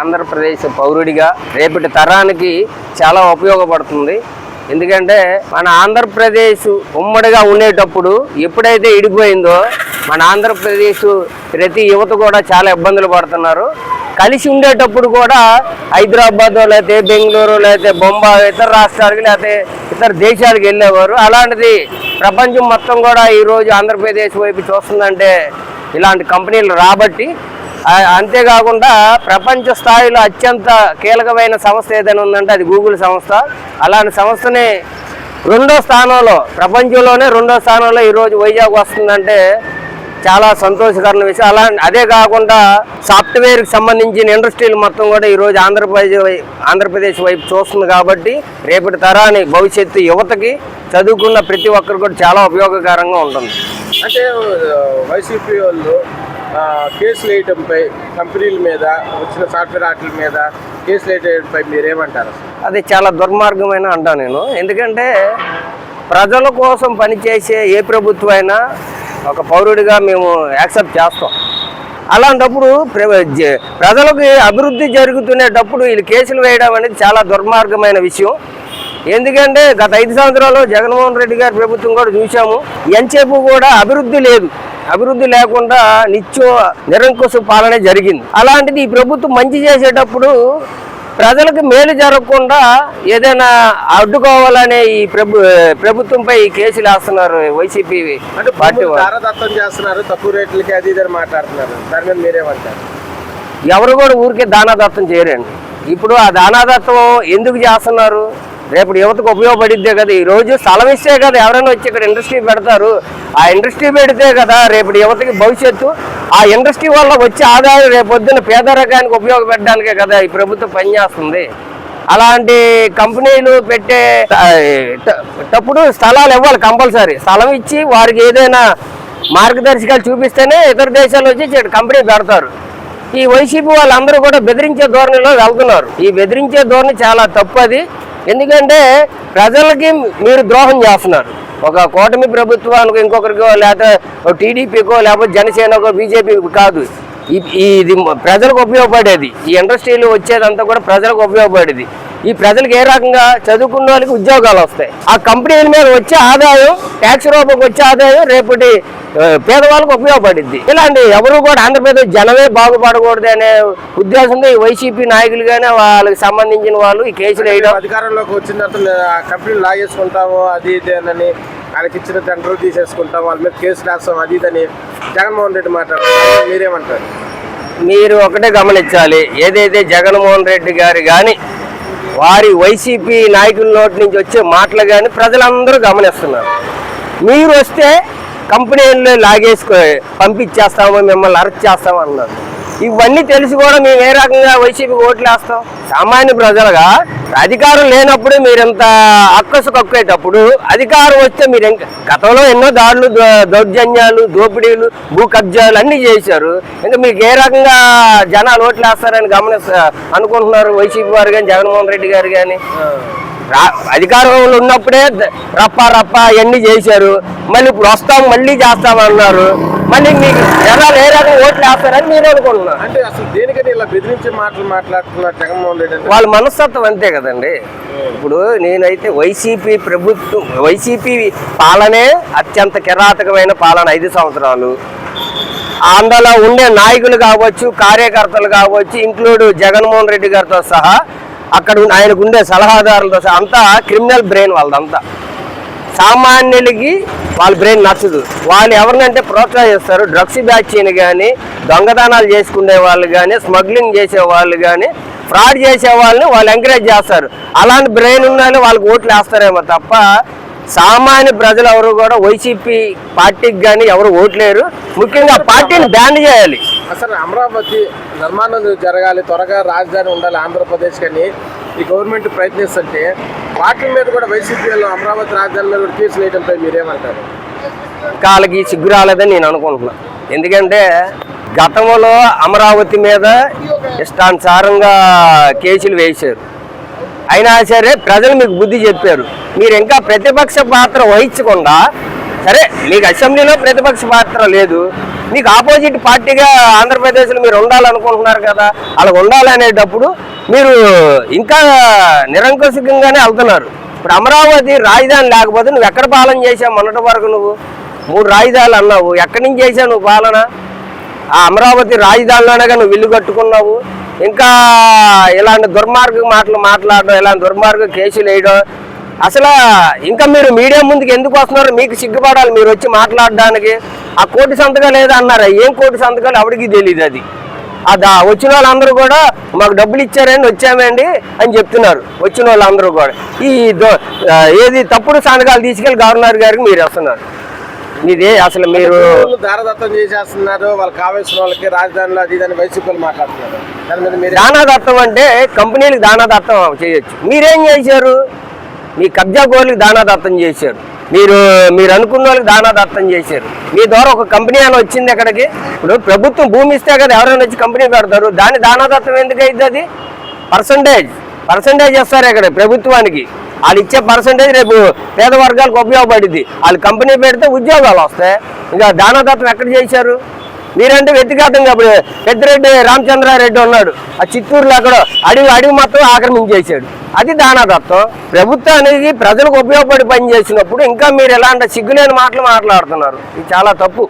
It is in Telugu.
ఆంధ్రప్రదేశ్ పౌరుడిగా రేపటి తరానికి చాలా ఉపయోగపడుతుంది. ఎందుకంటే మన ఆంధ్రప్రదేశ్ ఉమ్మడిగా ఉండేటప్పుడు ఎప్పుడైతే ఇడిపోయిందో మన ఆంధ్రప్రదేశ్ ప్రతి యువత కూడా చాలా ఇబ్బందులు పడుతున్నారు. కలిసి ఉండేటప్పుడు కూడా హైదరాబాద్ లేకపోతే బెంగళూరు లేకపోతే బొంబాయి ఇతర రాష్ట్రాలకి లేకపోతే ఇతర దేశాలకు వెళ్ళేవారు. అలాంటిది ప్రపంచం మొత్తం కూడా ఈరోజు ఆంధ్రప్రదేశ్ వైపు చూస్తుందంటే ఇలాంటి కంపెనీలు రాబట్టి అంతేకాకుండా ప్రపంచ స్థాయిలో అత్యంత కీలకమైన సంస్థ ఏదైనా ఉందంటే అది గూగుల్ సంస్థ. అలాంటి సంస్థని రెండో స్థానంలో ప్రపంచంలోనే రెండో స్థానంలో ఈరోజు వైజాగ్ వస్తుందంటే చాలా సంతోషకరమైన విషయం. అలా అదే కాకుండా సాఫ్ట్వేర్కి సంబంధించిన ఇండస్ట్రీలు మొత్తం కూడా ఈరోజు ఆంధ్రప్రదేశ్ ఆంధ్రప్రదేశ్ వైపు చూస్తుంది కాబట్టి రేపటి తరాని భవిష్యత్తు యువతకి చదువుకున్న ప్రతి ఒక్కరు కూడా చాలా ఉపయోగకరంగా ఉంటుంది. అంటే వైసీపీ వాళ్ళు కేసులు వేయటంపై కంపెనీల మీద వచ్చిన సాఫ్ట్వేర్ ఆటల మీద కేసులు వేయటంపై మీరేమంటారు? అది చాలా దుర్మార్గమైన అంటాను నేను. ఎందుకంటే ప్రజల కోసం పనిచేసే ఏ ప్రభుత్వం అయినా ఒక పౌరుడిగా మేము యాక్సెప్ట్ చేస్తాం. అలాంటప్పుడు ప్ర- ప్రజలకు అభివృద్ధి జరుగుతునేటప్పుడు వీళ్ళు కేసులు వేయడం అనేది చాలా దుర్మార్గమైన విషయం. ఎందుకంటే గత ఐదు సంవత్సరాలు జగన్మోహన్ రెడ్డి గారి ప్రభుత్వం కూడా చూసాము ఎంతసేపు కూడా అభివృద్ధి లేదు. అభివృద్ధి లేకుండా నిత్యం నిరంకుశ పాలన జరిగింది. అలాంటిది ఈ ప్రభుత్వం మంచి చేసేటప్పుడు ప్రజలకు మేలు జరగకుండా ఏదైనా అడ్డుకోవాలనే ఈ ప్రభు ప్రభుత్వంపై కేసులు వేస్తున్నారు వైసీపీ అంటే పార్టీ చేస్తున్నారు తక్కువ రేట్లకి అది మాట్లాడుతున్నారు. దాని మీద మీరేమంటారు? ఎవరు కూడా ఊరికే దానాదత్తం చేయరండి. ఇప్పుడు ఆ దానాదత్తం ఎందుకు చేస్తున్నారు? రేపు యువతకు ఉపయోగపడిద్దే కదా ఈ రోజు స్థలం ఇస్తే కదా ఎవరైనా వచ్చి ఇక్కడ ఇండస్ట్రీ పెడతారు. ఆ ఇండస్ట్రీ పెడితే కదా రేపు యువతకి భవిష్యత్తు. ఆ ఇండస్ట్రీ వల్ల వచ్చే ఆదాయం రేపు పొద్దున్న పేదరికానికి ఉపయోగపెట్టడానికే కదా ఈ ప్రభుత్వం పనిచేస్తుంది. అలాంటి కంపెనీలు పెట్టే తప్పుడు స్థలాలు ఇవ్వాలి కంపల్సరీ. స్థలం ఇచ్చి వారికి ఏదైనా మార్గదర్శకాలు చూపిస్తేనే ఇతర దేశాలు వచ్చి కంపెనీ పెడతారు. ఈ వైసీపీ వాళ్ళందరూ కూడా బెదిరించే ధోరణిలో వెళ్తున్నారు. ఈ బెదిరించే ధోరణి చాలా తప్పది ఎందుకంటే ప్రజలకి మీరు ద్రోహం చేస్తున్నారు. ఒక కూటమి ప్రభుత్వానికి ఇంకొకరికో లేకపోతే టీడీపీకో లేకపోతే జనసేనకో బీజేపీ కాదు. ఇది ప్రజలకు ఉపయోగపడేది. ఈ ఇండస్ట్రీలు వచ్చేదంతా కూడా ప్రజలకు ఉపయోగపడేది. ఈ ప్రజలకు ఏ రకంగా చదువుకున్న వాళ్ళకి ఉద్యోగాలు వస్తాయి. ఆ కంపెనీల మీద వచ్చే ఆదాయం ట్యాక్స్ రూపంకి వచ్చే ఆదాయం రేపటి పేదవాళ్ళకు ఉపయోగపడిద్ది. ఇలాంటి ఎవరు కూడా ఆంధ్రప్రదేశ్ జనమే బాగుపడకూడదు అనే ఉద్దేశంతో ఈ వైసీపీ నాయకులు కానీ వాళ్ళకి సంబంధించిన వాళ్ళు ఈ కేసులు వేయడం. అధికారంలోకి వచ్చిన తర్వాత కంపెనీలు లాగేసుకుంటాము అది ఇది అని వాళ్ళకి ఇచ్చిన టెండర్లు తీసేసుకుంటాం వాళ్ళ మీద కేసు రాస్తాం అది ఇది అని జగన్మోహన్ రెడ్డి మాట్లాడుతున్నారు. మీరేమంటారు? మీరు ఒకటే గమనించాలి ఏదైతే జగన్మోహన్ రెడ్డి గారు కానీ వారి వైసీపీ నాయకుల నోటి నుంచి వచ్చే మాటలు కానీ ప్రజలందరూ గమనిస్తున్నారు. మీరు వస్తే కంపెనీలు లాగేసుకో పంపించేస్తాము మిమ్మల్ని అరెస్ట్ చేస్తాము అన్నారు. ఇవన్నీ తెలిసి కూడా మేము ఏ రకంగా వైసీపీ ఓట్లు వేస్తాం సామాన్య ప్రజలుగా అధికారం లేనప్పుడు మీరు ఇంత అక్కసు కక్కేటప్పుడు అధికారం వస్తే మీరు ఇంకా గతంలో ఎన్నో దాడులు దో- దౌర్జన్యాలు దోపిడీలు భూ కబ్జాలు అన్నీ చేశారు. ఇంకా మీకు ఏ రకంగా జనాలు ఓట్లు వేస్తారని గమనిస్తా అనుకుంటున్నారు వైసీపీ వారు కానీ జగన్మోహన్ రెడ్డి గారు కానీ అధికారంలో ఉన్నప్పుడే రప్ప రప్ప అవన్నీ చేశారు. మళ్ళీ ఇప్పుడు వస్తాం మళ్ళీ చేస్తామన్నారు మళ్ళీ మీకు జనాలు ఏ రకంగా ఓట్లు వేస్తారని మీరు అనుకుంటున్నారు. అంటే అసలు దేనికని ఇలా బెదిరించే మాటలు మాట్లాడుతున్నారు జగన్మోహన్ రెడ్డి వాళ్ళ మనస్తత్వం అంతే కదండి. ఇప్పుడు నేనైతే వైసీపీ ప్రభుత్వం వైసీపీ పాలనే అత్యంత కిరాతకమైన పాలన ఐదు సంవత్సరాలు. అందులో ఉండే నాయకులు కావచ్చు కార్యకర్తలు కావచ్చు ఇంక్లూడ్ జగన్మోహన్ రెడ్డి గారితో సహా అక్కడ ఉన్న- ఆయనకు ఉండే సలహాదారులతో అంతా క్రిమినల్ బ్రెయిన్ వాళ్ళదంతా. సామాన్యులకి వాళ్ళ బ్రెయిన్ నచ్చదు. వాళ్ళు ఎవరినంటే ప్రోత్సహిస్తారు. డ్రగ్స్ బ్యాచ్ని కానీ దొంగదానాలు చేసుకునే వాళ్ళు కానీ స్మగ్లింగ్ చేసే వాళ్ళు కానీ ఫ్రాడ్ చేసే వాళ్ళని వాళ్ళు ఎంకరేజ్ చేస్తారు. అలాంటి బ్రెయిన్ ఉన్న వాళ్ళకి ఓట్లు వేస్తారేమో తప్ప సామాన్య ప్రజలు ఎవరు కూడా వైసీపీ పార్టీకి కానీ ఎవరు ఓట్లేరు. ముఖ్యంగా పార్టీని బ్యాన్ చేయాలి. అసలు అమరావతి నిర్మాణం జరగాలి త్వరగా రాజధాని ఉండాలి ఆంధ్రప్రదేశ్ కానీ ఈ గవర్నమెంట్ ప్రయత్నిస్తుంటే వాటి మీద కూడా వైసీపీ వాళ్ళు అమరావతి రాజధాని మీద కూడా కేసులు వేయడంపై మీరేమంటారు? కాళ్ళకి సిగ్గు రాలేదని నేను అనుకుంటున్నా. ఎందుకంటే గతంలో అమరావతి మీద ఇష్టానుసారంగా కేసులు వేశారు. అయినా సరే ప్రజలు మీకు బుద్ధి చెప్పారు. మీరు ఇంకా ప్రతిపక్ష పాత్ర వహించకుండా సరే మీకు అసెంబ్లీలో ప్రతిపక్ష పాత్ర లేదు. మీకు ఆపోజిట్ పార్టీగా ఆంధ్రప్రదేశ్లో మీరు ఉండాలనుకుంటున్నారు కదా అలా ఉండాలనేటప్పుడు మీరు ఇంకా నిరంకుశంగానే వెళ్తున్నారు. ఇప్పుడు అమరావతి రాజధాని లేకపోతే నువ్వు ఎక్కడ పాలన చేసావు మొన్నటి వరకు నువ్వు? మూడు రాజధానులు అన్నావు. ఎక్కడి నుంచి చేసావు నువ్వు పాలన? ఆ అమరావతి రాజధానిలోనే నువ్వు ఇల్లు కట్టుకున్నావు. ఇంకా ఇలాంటి దుర్మార్గ మాటలు మాట్లాడడం ఇలాంటి దుర్మార్గ కేసులు వేయడం. అసలు ఇంకా మీరు మీడియా ముందుకు ఎందుకు వస్తున్నారు? మీకు సిగ్గుపడాలి మీరు వచ్చి మాట్లాడడానికి. ఆ కోటి సంతకాలు ఏదో అన్నారు? ఏం కోటి సంతకాలు? ఎవరికి తెలియదు అది. అది ఆ వచ్చిన వాళ్ళందరూ కూడా మాకు డబ్బులు ఇచ్చారని వచ్చామండి అని చెప్తున్నారు. వచ్చిన వాళ్ళందరూ కూడా. ఈ దో- ఏది తప్పుడు సంతకాలు తీసుకెళ్ళి గవర్నర్ గారికి మీరు వస్తున్నారు. మీదే అసలు మీరు భూములు దారదత్తం చేసేస్తున్నారు వాళ్ళకి కావాల్సిన వాళ్ళకి రాజధానిలో అది ఇదని వైసీపీలు మాట్లాడుతున్నారు. దాని దానాదత్తం అంటే కంపెనీలకు దానాదత్తం చేయొచ్చు. మీరేం చేశారు? మీ కబ్జా గోర్లకు దానాదత్తం చేశారు. మీరు మీరు అనుకున్న వాళ్ళకి దానాదత్తం చేశారు. మీ ద్వారా ఒక కంపెనీ అని వచ్చింది ఎక్కడికి ఇప్పుడు ప్రభుత్వం భూమి ఇస్తే కదా ఎవరైనా వచ్చి కంపెనీ పెడతారు. దాని దానాదత్తం ఎందుకు అయింది అది? పర్సంటేజ్. పర్సంటేజ్ ఇస్తారు ఇక్కడ ప్రభుత్వానికి. వాళ్ళు ఇచ్చే పర్సంటేజ్ రేపు పేద వర్గాలకు ఉపయోగపడింది. వాళ్ళు కంపెనీ పెడితే ఉద్యోగాలు వస్తాయి. ఇంకా దానాదత్తం ఎక్కడ చేశారు? మీరంటే వ్యక్తిగతంగా ఇప్పుడు పెద్దిరెడ్డి రామచంద్రారెడ్డి ఉన్నాడు. ఆ చిత్తూరులో అక్కడ అడవి అడవి మొత్తం ఆక్రమించేశాడు. అది దానాదత్తం ప్రభుత్వానికి ప్రజలకు ఉపయోగపడి పనిచేసినప్పుడు ఇంకా మీరు ఎలాంటి సిగ్గులేని మాటలు మాట్లాడుతున్నారు. ఇది చాలా తప్పు.